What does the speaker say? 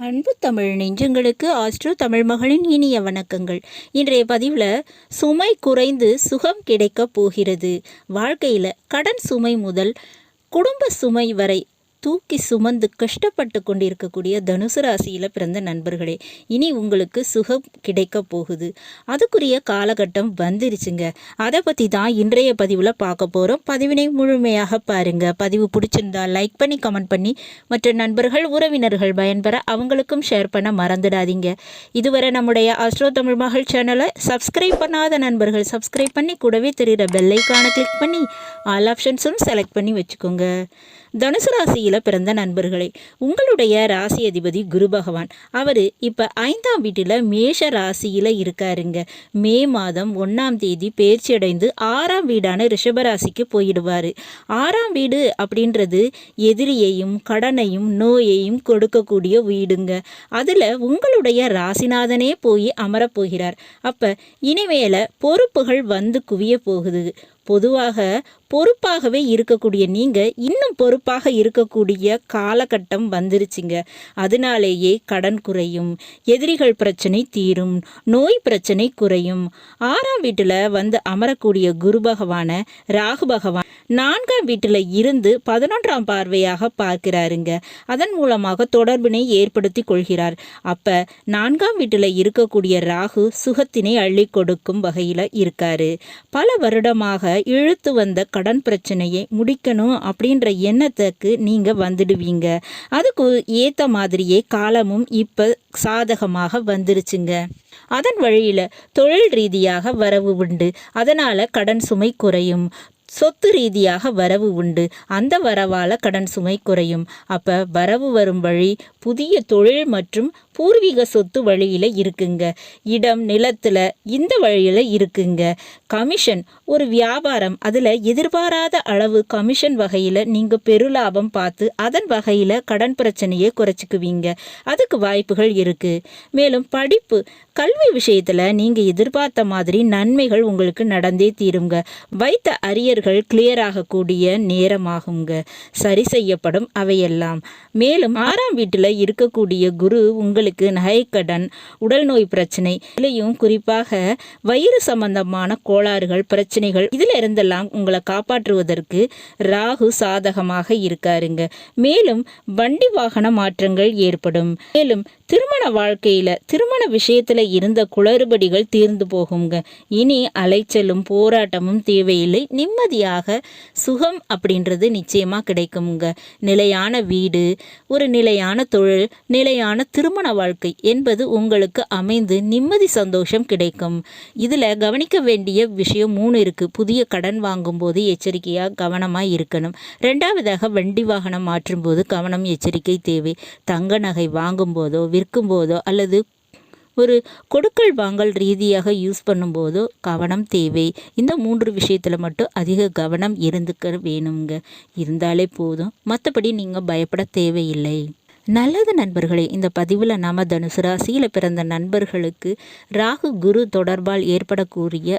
அன்பு தமிழ் நெஞ்சங்களுக்கு ஆஸ்ட்ரோ தமிழ் மகளின் இனிய வணக்கங்கள். இன்றைய பதிவில் சுமை குறைந்து சுகம் கிடைக்கப் போகிறது. வாழ்க்கையில் கடன் சுமை முதல் குடும்ப சுமை வரை தூக்கி சுமந்து கஷ்டப்பட்டு கொண்டிருக்கக்கூடிய தனுசு ராசியில் பிறந்த நண்பர்களே இனி உங்களுக்கு சுகம் கிடைக்க போகுது. அதுக்குரிய காலகட்டம் வந்துருச்சுங்க. அதை பற்றி தான் இன்றைய பதிவில் பார்க்க போகிறோம் பதிவினை முழுமையாக பாருங்கள் பதிவு பிடிச்சிருந்தா லைக் பண்ணி கமெண்ட் பண்ணி மற்ற நண்பர்கள் உறவினர்கள் பயன்பெற அவங்களுக்கும் ஷேர் பண்ண மறந்துடாதீங்க. இதுவரை நம்முடைய அஸ்ட்ரோ தமிழ் மகள் சேனலை சப்ஸ்கிரைப் பண்ணாத நண்பர்கள் சப்ஸ்கிரைப் பண்ணி கூடவே தெரிகிற பெல்லைக்கான கிளிக் பண்ணி ஆல் ஆப்ஷன்ஸும் செலக்ட் பண்ணி வச்சுக்கோங்க. தனுசு ராசியில் பிறந்த நண்பர்களே உங்களுடைய ராசி அதிபதி குரு பகவான். அவர் இப்போ ஐந்தாம் வீட்டில் மேஷ ராசியில் இருக்காருங்க. மே மாதம் ஒன்றாம் தேதி பயிற்சி அடைந்து ஆறாம் வீடான ரிஷபராசிக்கு போயிடுவார். ஆறாம் வீடு அப்படின்றது எதிரியையும் கடனையும் நோயையும் கொடுக்கக்கூடிய வீடுங்க. அதில் உங்களுடைய ராசிநாதனே போய் அமரப்போகிறார் அப்போ இனிமேல பொறுப்புகள் வந்து குவிய போகுது. பொதுவாக பொறுப்பாகவே இருக்கக்கூடிய நீங்கள் இன்னும் பொறுப்பாக இருக்கக்கூடிய காலகட்டம் வந்துருச்சுங்க. அதனாலேயே கடன் குறையும் எதிரிகள் பிரச்சனை தீரும் நோய் பிரச்சனை குறையும். ஆறாம் வீட்டில் வந்து அமரக்கூடிய குரு பகவான ராகு பகவான் நான்காம் வீட்டில் இருந்து பதினொன்றாம் பார்வையாக பார்க்கிறாருங்க. அதன் மூலமாக தொடர்பினை ஏற்படுத்தி கொள்கிறார். அப்போ நான்காம் வீட்டில் இருக்கக்கூடிய ராகு சுகத்தினை அள்ளி கொடுக்கும் வகையில் இருக்காரு. பல வருடமாக இழுத்து வந்த கடன் பிரச்சனையை முடிக்கணும் அப்படின்ற எண்ணத்துக்கு நீங்கள் வந்துடுவீங்க. அதுக்கு ஏற்ற மாதிரியே காலமும் இப்போ சாதகமாக வந்துருச்சுங்க. அதன் வழியில் தொழில் ரீதியாக வரவு உண்டு. அதனால் கடன் சுமை குறையும். சொத்து ரீதியாக வரவு உண்டு. அந்த வரவால் கடன் சுமை குறையும். அப்போ வரவு வரும் வழி புதிய தொழில் மற்றும் பூர்வீக சொத்து வழியில் இருக்குங்க. இடம் நிலத்தில் இந்த வழியில் இருக்குங்க. கமிஷன் ஒரு வியாபாரம் அதில் எதிர்பாராத அளவு கமிஷன் வகையில் நீங்கள் பெருலாபம் பார்த்து அதன் வகையில் கடன் பிரச்சனையை குறைச்சிக்குவீங்க. அதுக்கு வாய்ப்புகள் இருக்குது மேலும் படிப்பு கல்வி விஷயத்தில் நீங்கள் எதிர்பார்த்த மாதிரி நன்மைகள் உங்களுக்கு நடந்தே தீருங்க. வைத்த அரியர் பெயர்கள் கிளியர் ஆகக்கூடிய நேரமாகுங்க. சரி செய்யப்படும் அவையெல்லாம். மேலும் ஆறாம் வீட்டில் இருக்கக்கூடிய குரு உங்களுக்கு நகைக்கடன் உடல் நோய் பிரச்சனை இதுலையும் குறிப்பாக வயிறு சம்பந்தமான கோளாறுகள் பிரச்சனைகள் இதில் இருந்தெல்லாம் உங்களை காப்பாற்றுவதற்கு ராகு சாதகமாக இருக்காருங்க. மேலும் வண்டி வாகன மாற்றங்கள் ஏற்படும். மேலும் திருமண வாழ்க்கையில் திருமண விஷயத்தில் இருந்த குளறுபடிகள் தீர்ந்து போகுங்க. இனி அலைச்சலும் போராட்டமும் தேவையில்லை. நிம்மதி நிம்மதியாக சுகம் அப்படின்றது நிச்சயமாக கிடைக்குங்க நிலையான வீடு ஒரு நிலையான தொழில் நிலையான திருமண வாழ்க்கை என்பது உங்களுக்கு அமைந்து நிம்மதி சந்தோஷம் கிடைக்கும். இதில் கவனிக்க வேண்டிய விஷயம் மூணு இருக்குது புதிய கடன் வாங்கும்போது எச்சரிக்கையாக கவனமாக இருக்கணும். ரெண்டாவதாக வண்டி வாகனம் மாற்றும்போது கவனம் எச்சரிக்கை தேவை. தங்க நகை வாங்கும்போதோ விற்கும்போதோ அல்லது ஒரு கொடுக்கல் வாங்கல் ரீதியாக யூஸ் பண்ணும்போதோ கவனம் தேவை. இந்த மூன்று விஷயத்தில் மட்டும் அதிக கவனம் இருந்துக்க வேணுங்க இருந்தாலே போதும். மற்றபடி நீங்கள் பயப்பட தேவையில்லை. நல்லது நண்பர்களே இந்த பதிவில் நாம் தனுசு ராசியில் பிறந்த நண்பர்களுக்கு ராகு குரு தொடர்பால் ஏற்படக்கூடிய